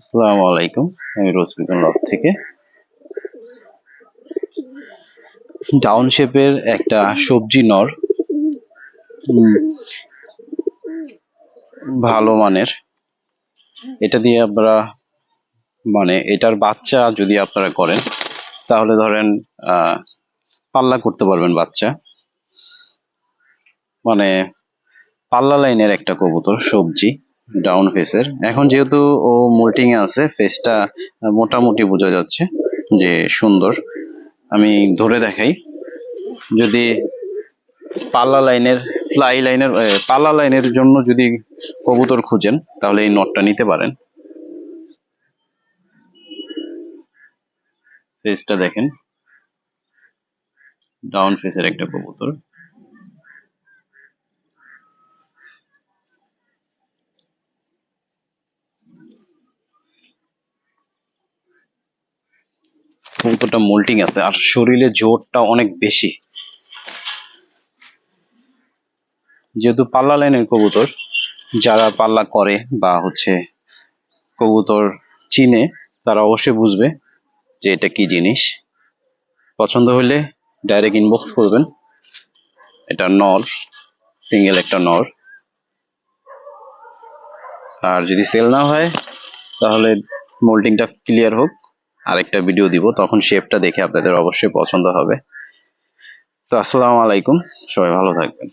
আসসালামু আলাইকুম। আমি রোজ পিজন লব থেকে। ডাউন শেপের একটা সবজি নর। ভালো মানের। এটা দিয়ে আপনারা মানে এটার বাচ্চা যদি আপনারা করেন, তাহলে ধরেন পাল্লা করতে পারবেন বাচ্চা। মানে পাল্লা লাইনের একটা কবুতর, সবজি। ডাউন ফেসের এখন যেহেতু ও মোল্টিং এ আছে ফেসটা মোটামুটি বোঝা যাচ্ছে যে সুন্দর। আমি ধরে দেখাই। যদি পাল্লা লাইনের ফ্লাই লাইনের পাল্লা লাইনের জন্য যদি কবুতর খুঁজেন, তাহলে এই নটটা নিতে পারেন। ফেসটা দেখেন। ডাউন ফেসের একটা কবুতর। কবুতরটা মোল্টিং আছে, আর শরীরে জোরটা অনেক বেশি। যেহেতু পাল্লা লাইনের কবুতর, যারা পাল্লা করে বা হচ্ছে কবুতর চিনে, তারা অবশ্যই বুঝবে যে এটা কি জিনিস। পছন্দ হলে ডাইরেক্ট ইনবক্স করবেন। এটা নর সিঙ্গেল একটা নর। আর যদি সেল না হয়, তাহলে মোল্ডিংটা ক্লিয়ার হোক। আরেকটা ভিডিও দিব, তখন শেপটা দেখে আপনাদের অবশ্যই পছন্দ হবে। তো আসসালামু আলাইকুম, সবাই ভালো থাকবেন।